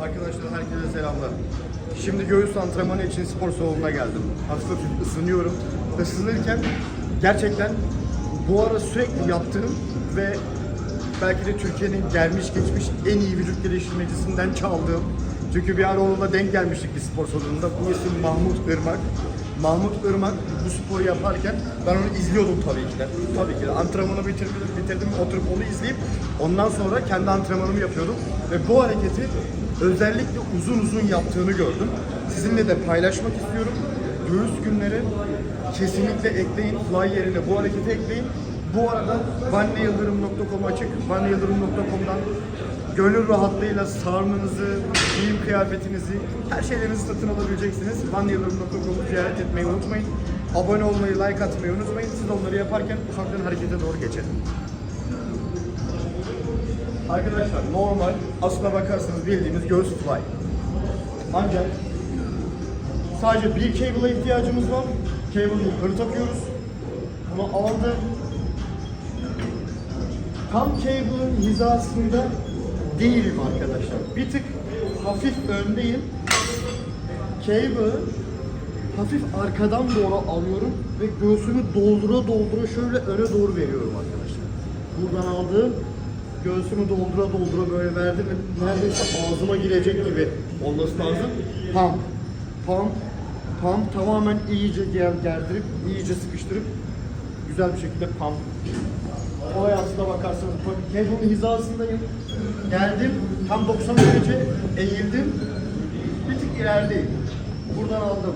Arkadaşlar herkese selamlar. Şimdi göğüs antrenmanı için spor salonuna geldim. Hafif ısınıyorum. Isınırken gerçekten bu ara sürekli yaptığım ve belki de Türkiye'nin gelmiş geçmiş en iyi vücut geliştirmecisinden çaldığım. Çünkü bir ara onunla denk gelmiştik bir spor salonunda. Bu isim Mahmut Irmak. Mahmut Irmak bu sporu yaparken ben onu izliyordum tabii ki de. Tabii ki de antrenmanı bitirdim, bitirdim oturup onu izleyip ondan sonra kendi antrenmanımı yapıyordum. Ve bu hareketi özellikle uzun uzun yaptığını gördüm. Sizinle de paylaşmak istiyorum. Göğüs günleri kesinlikle ekleyin. Fly yerine bu hareketi ekleyin. Bu arada vanneyıldırım.com açık. vanneyıldırım.com'dan gönül rahatlığıyla sarmanızı, giyim kıyafetinizi, her şeylerinizi satın alabileceksiniz. vanneyıldırım.com'u ziyaret etmeyi unutmayın. Abone olmayı, like atmayı unutmayın. Siz onları yaparken ufaktan harekete doğru geçelim. Arkadaşlar normal aslına bakarsanız bildiğimiz göğüs fly. Ancak sadece bir cable'a ihtiyacımız var. Cable'ı yukarı takıyoruz. Bunu aldım. Tam cable'ın hizasında değilim arkadaşlar. Bir tık hafif öndeyim. Cable'ı hafif arkadan doğru alıyorum ve göğsümü doldura doldura şöyle öne doğru veriyorum arkadaşlar. Buradan aldım. Göğsümü doldura doldura böyle verdim ve neredeyse ağzıma girecek gibi olması lazım. Pump, pump, pump tamamen iyice ger gerdirip, iyice sıkıştırıp güzel bir şekilde pump. Olay aslına bakarsanız cable'ın hizasındayım. Geldim, tam 90 derece eğildim. Bir tık ilerideyim. Buradan aldım.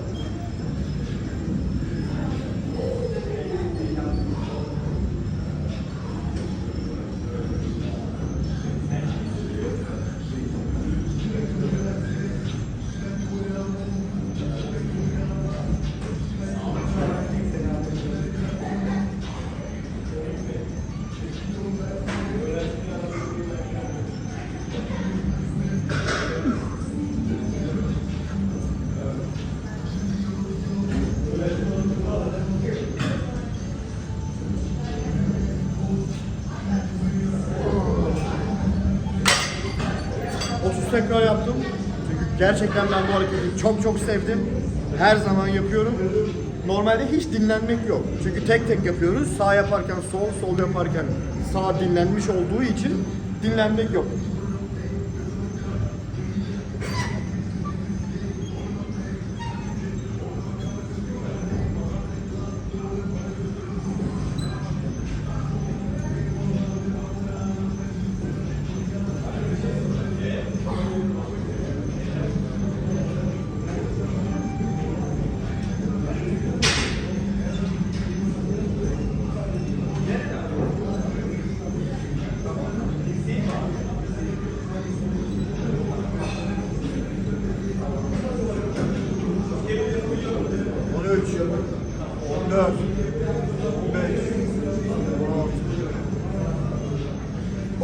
...30 tekrar yaptım. Çünkü gerçekten ben bu hareketi çok çok sevdim. Her zaman yapıyorum. Normalde hiç dinlenmek yok. Çünkü tek tek yapıyoruz. Sağ yaparken sol, sol yaparken sağ dinlenmiş olduğu için dinlenmek yok.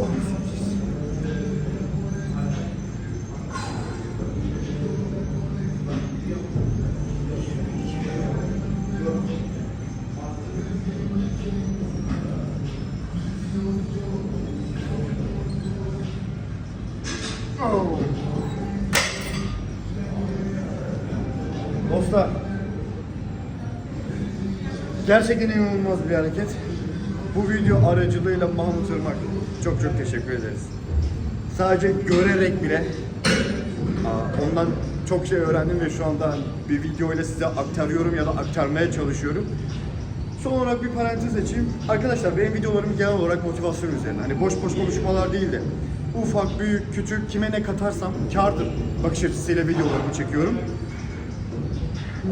Oh. Dostlar, gerçekten inanılmaz bir hareket. Bu video aracılığıyla Mahmut Irmak çok çok teşekkür ederiz. Sadece görerek bile ondan çok şey öğrendim ve şu anda bir video ile size aktarıyorum ya da aktarmaya çalışıyorum. Son olarak bir parantez açayım. Arkadaşlar benim videolarım genel olarak motivasyon üzerine. Hani boş boş konuşmalar değil de ufak, büyük, küçük kime ne katarsam kârdır bakış açısıyla videolarımı çekiyorum.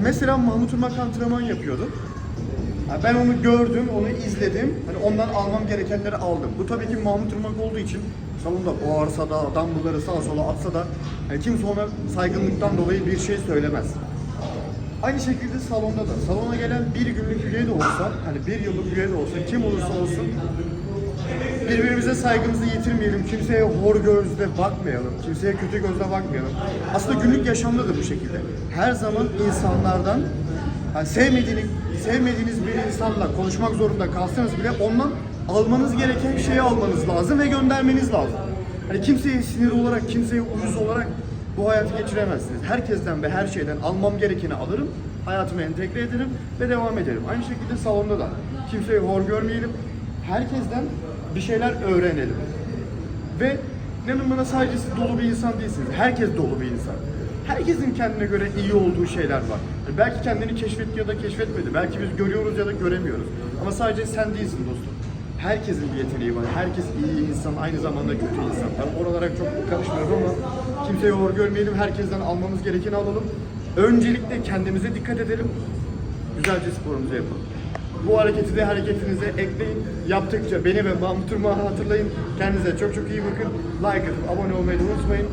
Mesela Mahmut Irmak antrenman yapıyordu. Ha, Ben onu gördüm, onu izledim. Hani ondan almam gerekenleri aldım. Bu tabii ki Mahmut Irmak olduğu için salonda bağırsa da, dumbbellları sağa sola atsa da hani kimse ona saygınlıktan dolayı bir şey söylemez. Aynı şekilde salonda da. Salona gelen bir günlük üye de olsa, hani bir yıllık üye de olsa, kim olursa olsun birbirimize saygımızı yitirmeyelim, kimseye hor gözle bakmayalım, kimseye kötü gözle bakmayalım. Aslında günlük yaşamda da bu şekilde. Her zaman insanlardan yani sevmediğini, sevmediğiniz bir insanla konuşmak zorunda kalsanız bile ondan almanız gereken şeyi almanız lazım ve göndermeniz lazım. Hani kimseye sinir olarak, kimseye uyuz olarak bu hayatı geçiremezsiniz. Herkesten ve her şeyden almam gerekeni alırım, hayatıma entegre ederim ve devam ederim. Aynı şekilde salonda da kimseyi hor görmeyelim. Herkesten bir şeyler öğrenelim. Ve inanın bana sadece siz dolu bir insan değilsiniz. Herkes dolu bir insan. Herkesin kendine göre iyi olduğu şeyler var. Yani belki kendini keşfetti ya da keşfetmedi. Belki biz görüyoruz ya da göremiyoruz. Ama sadece sen değilsin dostum. Herkesin bir yeteneği var. Herkes iyi insan, aynı zamanda kötü insan. Ben oralara çok karışmıyorum ama kimseyi hor görmeyelim. Herkesten almamız gerekeni alalım. Öncelikle kendimize dikkat edelim. Güzelce sporumuzu yapalım. Bu hareketi de hareketinize ekleyin. Yaptıkça beni ve Mahmut hatırlayın. Kendinize çok çok iyi bakın. Like atıp abone olmayı unutmayın.